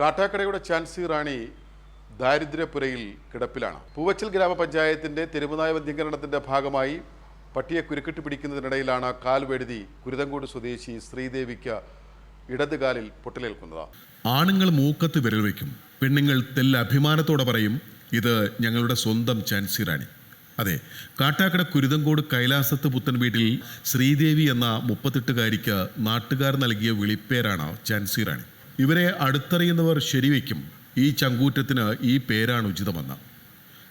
കാട്ടാക്കടയുടെ ചാൻസി റാണി ദാരിദ്ര്യപുരയിൽ കിടപ്പിലാണ്. പൂവച്ചൽ ഗ്രാമപഞ്ചായത്തിന്റെ തെരുവുനായ വന്ധ്യീകരണത്തിന്റെ ഭാഗമായി പട്ടിയെ കുരുക്കിട്ട് പിടിക്കുന്നതിനിടയിലാണ് കാൽ വെടുതി കുരുതങ്കോട് സ്വദേശി ശ്രീദേവിക്ക് ഇടതുകാലിൽ പൊട്ടലേൽക്കുന്നത്. ആണുങ്ങൾ മൂക്കത്ത് വിരൽ വയ്ക്കും. പെണ്ണുങ്ങൾ തെല്ല അഭിമാനത്തോടെ പറയും ഇത് ഞങ്ങളുടെ സ്വന്തം ചാൻസി റാണി. അതെ കാട്ടാക്കട കുരുതങ്കോട് കൈലാസത്ത് പുത്തൻ വീട്ടിൽ ശ്രീദേവി എന്ന മുപ്പത്തെട്ടുകാരിക്ക് നാട്ടുകാർ നൽകിയ വിളിപ്പേരാണ് ചാൻസി റാണി. ഇവരെ അടുത്തറിയുന്നവർ ശരിവയ്ക്കും. ഈ ചങ്കൂറ്റത്തിന് ഈ പേരാണ് ഉചിതമെന്ന്.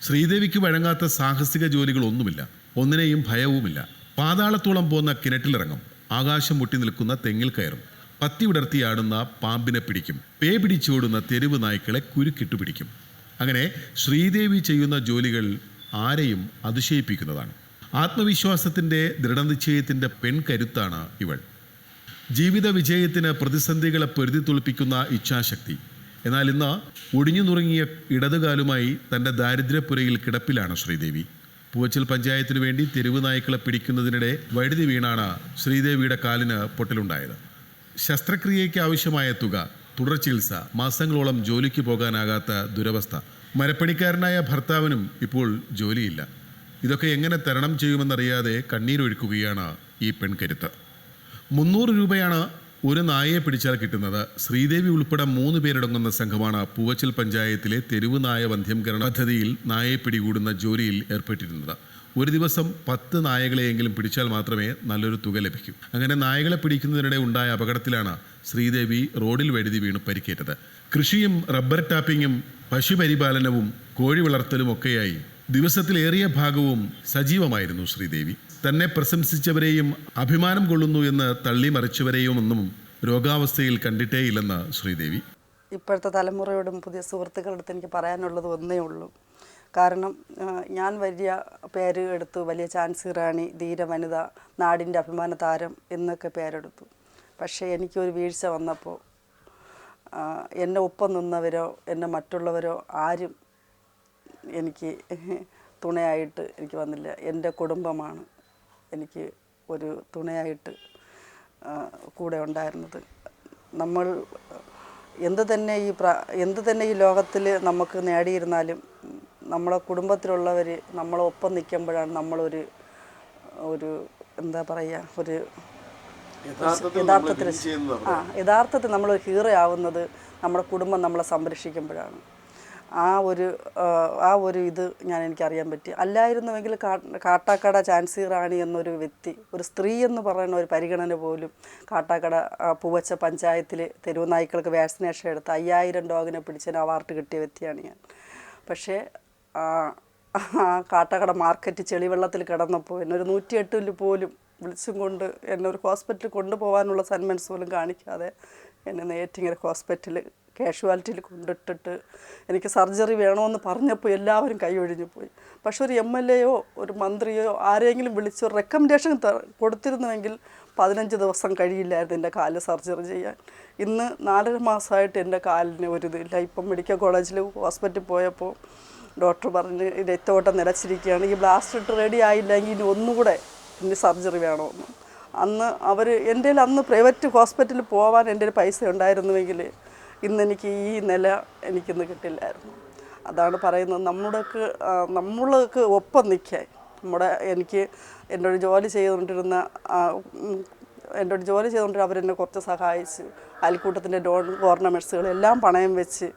ശ്രീദേവിക്ക് വഴങ്ങാത്ത സാഹസിക ജോലികളൊന്നുമില്ല. ഒന്നിനെയും ഭയവുമില്ല. പാതാളത്തോളം പോന്ന കിണറ്റിലിറങ്ങും. ആകാശം മുട്ടി നിൽക്കുന്ന തെങ്ങിൽ കയറും. പത്തി വിടർത്തിയാടുന്ന പാമ്പിനെ പിടിക്കും. പേ പിടിച്ചോടുന്ന തെരുവ് നായ്ക്കളെ കുരുക്കിട്ടു പിടിക്കും. അങ്ങനെ ശ്രീദേവി ചെയ്യുന്ന ജോലികൾ ആരെയും അതിശയിപ്പിക്കുന്നതാണ്. ആത്മവിശ്വാസത്തിന്റെ ദൃഢനിശ്ചയത്തിന്റെ പെൺകരുത്താണ് ഇവൾ. ജീവിത വിജയത്തിന് പ്രതിസന്ധികളെ പൊരുതി തുളിപ്പിക്കുന്ന ഇച്ഛാശക്തി. എന്നാൽ ഇന്ന് ഒടിഞ്ഞു നുറങ്ങിയ ഇടതുകാലുമായി തന്റെ ദാരിദ്ര്യപ്പുരയിൽ കിടപ്പിലാണ് ശ്രീദേവി. പൂവച്ചൽ പഞ്ചായത്തിനു വേണ്ടി തെരുവ് നായ്ക്കളെ പിടിക്കുന്നതിനിടെ വൈദ്യുതി വീണാണ് ശ്രീദേവിയുടെ കാലിന് പൊട്ടലുണ്ടായത്. ശസ്ത്രക്രിയയ്ക്ക് ആവശ്യമായ തുക തുടർ ചികിത്സ മാസങ്ങളോളം ജോലിക്ക് പോകാനാകാത്ത ദുരവസ്ഥ. മരപ്പണിക്കാരനായ ഭർത്താവിനും ഇപ്പോൾ ജോലിയില്ല. ഇതൊക്കെ എങ്ങനെ തരണം ചെയ്യുമെന്നറിയാതെ കണ്ണീരൊഴുക്കുകയാണ് ഈ പെൺകരുത്ത്. മുന്നൂറ് രൂപയാണ് ഒരു നായയെ പിടിച്ചാൽ കിട്ടുന്നത്. ശ്രീദേവി ഉൾപ്പെടെ മൂന്ന് പേരടങ്ങുന്ന സംഘമാണ് പൂവച്ചൽ പഞ്ചായത്തിലെ തെരുവ് നായ വന്ധ്യംകരണ പദ്ധതിയിൽ നായയെ പിടികൂടുന്ന ജോലിയിൽ ഏർപ്പെട്ടിരുന്നത്. ഒരു ദിവസം പത്ത് നായകളെയെങ്കിലും പിടിച്ചാൽ മാത്രമേ നല്ലൊരു തുക ലഭിക്കൂ. അങ്ങനെ നായകളെ പിടിക്കുന്നതിനിടെ ഉണ്ടായ അപകടത്തിലാണ് ശ്രീദേവി റോഡിൽ വഴുതി വീണ് പരിക്കേറ്റത്. കൃഷിയും റബ്ബർ ടാപ്പിങ്ങും പശുപരിപാലനവും കോഴി വളർത്തലും ഒക്കെയായി ദിവസത്തിലേറിയ ഭാഗവും സജീവമായിരുന്നു ശ്രീദേവി. തന്നെ പ്രശംസിച്ചവരെയും അഭിമാനം കൊള്ളുന്നു എന്ന് തള്ളി മറിച്ചവരെയും ഒന്നും രോഗാവസ്ഥയിൽ കണ്ടിട്ടേയില്ലെന്ന് ശ്രീദേവി. ഇപ്പോഴത്തെ തലമുറയോടും പുതിയ സുഹൃത്തുക്കളുടെ അടുത്ത് എനിക്ക് പറയാനുള്ളത് ഒന്നേ ഉള്ളൂ. കാരണം ഞാൻ വലിയ പേര് എടുത്തു. വലിയ ചാൻസി റാണി ധീര വനിത നാടിന്റെ അഭിമാന താരം എന്നൊക്കെ പേരെടുത്തു. പക്ഷേ എനിക്കൊരു വീഴ്ച വന്നപ്പോൾ എന്നെ ഒപ്പം നിന്നവരോ എന്നെ മറ്റുള്ളവരോ ആരും എനിക്ക് തുണയായിട്ട് എനിക്ക് വന്നില്ല. എന്റെ കുടുംബമാണ്. എനിക്ക് ഒരു തുണയായിട്ട് കൂടെ ഉണ്ടായിരുന്നത്. നമ്മൾ എന്ത് തന്നെ ഈ പ്ര എന്ത് തന്നെ ഈ ലോകത്തിൽ നമുക്ക് നേടിയിരുന്നാലും നമ്മളെ കുടുംബത്തിലുള്ളവർ നമ്മളൊപ്പം നിൽക്കുമ്പോഴാണ് നമ്മളൊരു ഒരു എന്താ പറയുക ഒരു യഥാർത്ഥത്തിൽ ആ യഥാർത്ഥത്തിൽ നമ്മൾ ഹീറോ ആവുന്നത് നമ്മുടെ കുടുംബം നമ്മളെ സംരക്ഷിക്കുമ്പോഴാണ്. ആ ഒരു ആ, ഒരു ഇത് ഞാൻ എനിക്കറിയാൻ പറ്റി. അല്ലായിരുന്നുവെങ്കിൽ കാട്ടാക്കട ചാൻസി റാണി എന്നൊരു വ്യക്തി ഒരു സ്ത്രീ എന്ന് പറയുന്ന ഒരു പരിഗണന പോലും കാട്ടാക്കട പൂവച്ച പഞ്ചായത്തിൽ തെരുവ് നായ്ക്കൾക്ക് വാക്സിനേഷൻ എടുത്ത് അയ്യായിരം ഡോഗിനെ പിടിച്ചതിന് അവാർഡ് കിട്ടിയ വ്യക്തിയാണ് ഞാൻ. പക്ഷേ കാട്ടാക്കട മാർക്കറ്റ് ചെളിവെള്ളത്തിൽ കിടന്നപ്പോൾ എന്നൊരു നൂറ്റിയെട്ടിൽ പോലും വിളിച്ചും കൊണ്ട് എന്നെ ഒരു ഹോസ്പിറ്റലിൽ കൊണ്ടുപോകാനുള്ള സന്മൻസ് പോലും കാണിക്കാതെ എന്നെ നേറ്റിങ്ങനെ ഹോസ്പിറ്റലിൽ കാഷ്വാലിറ്റിയിൽ കൊണ്ടിട്ടിട്ട് എനിക്ക് സർജറി വേണമെന്ന് പറഞ്ഞപ്പോൾ എല്ലാവരും കൈയൊഴിഞ്ഞു പോയി. പക്ഷെ ഒരു എം എൽ എയോ ഒരു മന്ത്രിയോ ആരെങ്കിലും വിളിച്ച് ഒരു റെക്കമെൻഡേഷൻ കൊടുത്തിരുന്നുവെങ്കിൽ പതിനഞ്ച് ദിവസം കഴിയില്ലായിരുന്നു എന്റെ കാൽ സർജറി ചെയ്യാൻ. ഇന്ന് നാലര മാസമായിട്ട് എന്റെ കാലിന് ഒരു ഇതില്ല ഇപ്പം മെഡിക്കൽ കോളേജിൽ ഹോസ്പിറ്റലിൽ പോയപ്പോൾ ഡോക്ടർ പറഞ്ഞ് രക്തോട്ടം നിലച്ചിരിക്കുകയാണ്. ഈ ബ്ലാസ്റ്റ് ഇട്ട് റെഡി ആയില്ലെങ്കിൽ ഇനി ഒന്നുകൂടെ ഇനി സർജറി വേണമെന്ന്. അന്ന് അവർ എന്റെ അന്ന് പ്രൈവറ്റ് ഹോസ്പിറ്റലിൽ പോകാൻ എന്റെ പൈസ ഉണ്ടായിരുന്നുവെങ്കിൽ ഇന്ന് എനിക്ക് ഈ നില എനിക്കിന്ന് കിട്ടില്ലായിരുന്നു. അതാണ് പറയുന്നത്. നമ്മുടെക്ക് നമ്മൾക്ക് ഒപ്പം നിൽക്കാൻ. നമ്മുടെ എനിക്ക് എന്റെ ഒരു ജോലി ചെയ്തുകൊണ്ടിരുന്ന എന്റെ ഒരു ജോലി ചെയ്തുകൊണ്ടിരുന്ന അവരെന്നെ കുറച്ച് സഹായിച്ചു അയൽക്കൂട്ടത്തിന്റെ ലോൺ ഓർണമെന്റ്സുകൾ എല്ലാം പണയം വെച്ച്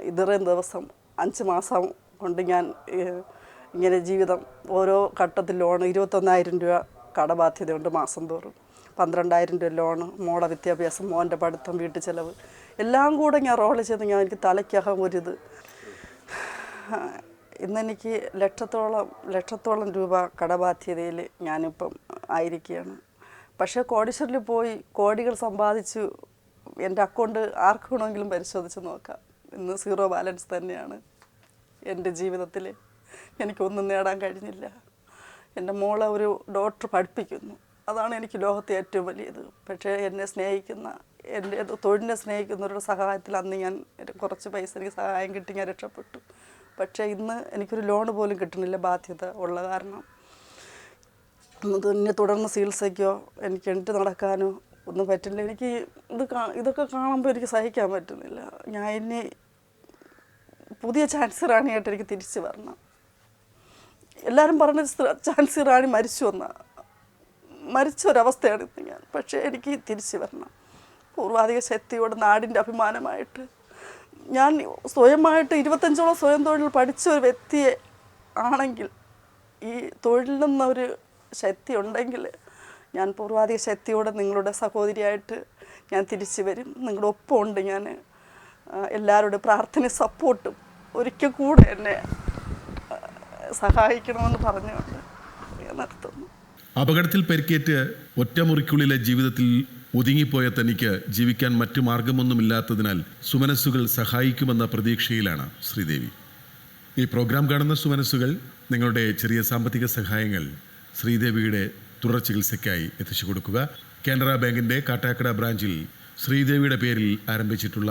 ഇതറേം ദിവസം അഞ്ച് മാസം കൊണ്ട് ഞാൻ ഇങ്ങനെ ജീവിതം ഓരോ ഘട്ടത്തിൽ ലോൺ ഇരുപത്തൊന്നായിരം രൂപ കടബാധ്യതയുണ്ട് മാസം തോറും. പന്ത്രണ്ടായിരം രൂപ ലോണ് മോളെ വിദ്യാഭ്യാസം മോന്റെ പഠിത്തം വീട്ടു ചെലവ്. എല്ലാം കൂടെ ഞാൻ റോൾ ചെയ്ത് ഞാൻ എനിക്ക് തലയ്ക്കകം ഒരിത് ഇന്നെനിക്ക് ലക്ഷത്തോളം ലക്ഷത്തോളം രൂപ കടബാധ്യതയിൽ ഞാനിപ്പം ആയിരിക്കുകയാണ്. പക്ഷേ കോടീശ്വരിൽ പോയി കോടികൾ സമ്പാദിച്ചു എന്റെ അക്കൗണ്ട് ആർക്ക് വേണമെങ്കിലും പരിശോധിച്ച് നോക്കാം. ഇന്ന് സീറോ ബാലൻസ് തന്നെയാണ് എന്റെ ജീവിതത്തിൽ. എനിക്കൊന്നും നേടാൻ കഴിഞ്ഞില്ല. എന്റെ മോളെ ഒരു ഡോക്ടർ പഠിപ്പിക്കുന്നു. അതാണ് എനിക്ക് ലോകത്തെ ഏറ്റവും വലിയത്. പക്ഷേ എന്നെ സ്നേഹിക്കുന്ന എന്റെ തൊഴിലിനെ സ്നേഹിക്കുന്നവരുടെ സഹായത്തിൽ അന്ന് ഞാൻ കുറച്ച് പൈസ എനിക്ക് സഹായം കിട്ടി ഞാൻ രക്ഷപ്പെട്ടു. പക്ഷേ ഇന്ന് എനിക്കൊരു ലോൺ പോലും കിട്ടുന്നില്ല ബാധ്യത ഉള്ള കാരണം. ഇതിനെ തുടർന്ന് ചികിത്സയ്ക്കോ എനിക്ക് എണിറ്റ് നടക്കാനോ ഒന്നും പറ്റില്ല. എനിക്ക് ഇത് ഇതൊക്കെ കാണുമ്പോൾ എനിക്ക് സഹിക്കാൻ പറ്റുന്നില്ല. ഞാൻ ഇനി പുതിയ ചാൻസ് റാണിയായിട്ട് എനിക്ക് തിരിച്ചു വരണം. എല്ലാവരും പറഞ്ഞ ചാൻസ് റാണി മരിച്ചു എന്നാ. മരിച്ച ഒരവസ്ഥയാണ് ഇന്ന് ഞാൻ. പക്ഷേ എനിക്ക് തിരിച്ചു വരണം. പൂർവാധിക ശക്തിയോട് നാടിന്റെ അഭിമാനമായിട്ട് ഞാൻ സ്വയമായിട്ട് ഇരുപത്തഞ്ചോളം സ്വയം തൊഴിൽ പഠിച്ച ഒരു വ്യക്തിയെ ആണെങ്കിൽ ഈ തൊഴിൽ നിന്നൊരു ശക്തി ഉണ്ടെങ്കിൽ ഞാൻ പൂർവാധിക ശക്തിയോടെ നിങ്ങളുടെ സഹോദരിയായിട്ട് ഞാൻ തിരിച്ചു വരും. നിങ്ങളുടെ ഒപ്പമുണ്ട് ഞാൻ. എല്ലാവരുടെ പ്രാർത്ഥന സപ്പോർട്ടും ഒരിക്കൽ കൂടെ എന്നെ സഹായിക്കണമെന്ന് പറഞ്ഞുകൊണ്ട് ഞാൻ നിർത്തുന്നു. അപകടത്തിൽ പരിക്കേറ്റ് ഒറ്റമുറിക്കുള്ളിലെ ജീവിതത്തിൽ ഒതുങ്ങിപ്പോയ തനിക്ക് ജീവിക്കാൻ മറ്റു മാർഗമൊന്നുമില്ലാത്തതിനാൽ സുമനസ്സുകൾ സഹായിക്കുമെന്ന പ്രതീക്ഷയിലാണ് ശ്രീദേവി. ഈ പ്രോഗ്രാം കാണുന്ന സുമനസ്സുകൾ നിങ്ങളുടെ ചെറിയ സാമ്പത്തിക സഹായങ്ങൾ ശ്രീദേവിയുടെ തുടർ ചികിത്സയ്ക്കായി എത്തിച്ചു കൊടുക്കുക. കാനറ ബാങ്കിന്റെ കാട്ടാക്കട ബ്രാഞ്ചിൽ ശ്രീദേവിയുടെ പേരിൽ ആരംഭിച്ചിട്ടുള്ള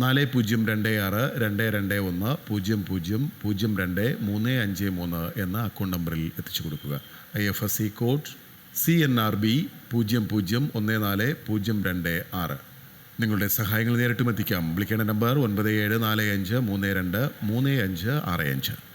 നാല് പൂജ്യം രണ്ട് ആറ് രണ്ട് രണ്ട് ഒന്ന് പൂജ്യം പൂജ്യം പൂജ്യം രണ്ട് മൂന്ന് അഞ്ച് മൂന്ന് എന്ന അക്കൗണ്ട് നമ്പറിൽ എത്തിച്ചു കൊടുക്കുക. I F S C code C N R B പൂജ്യം പൂജ്യം ഒന്ന് നാല് പൂജ്യം രണ്ട് ആറ്. നിങ്ങളുടെ സഹായങ്ങൾ നേരിട്ടും എത്തിക്കാം. വിളിക്കേണ്ട നമ്പർ ഒൻപത് ഏഴ് നാല് അഞ്ച് മൂന്ന് രണ്ട് മൂന്ന് അഞ്ച് ആറ് അഞ്ച്.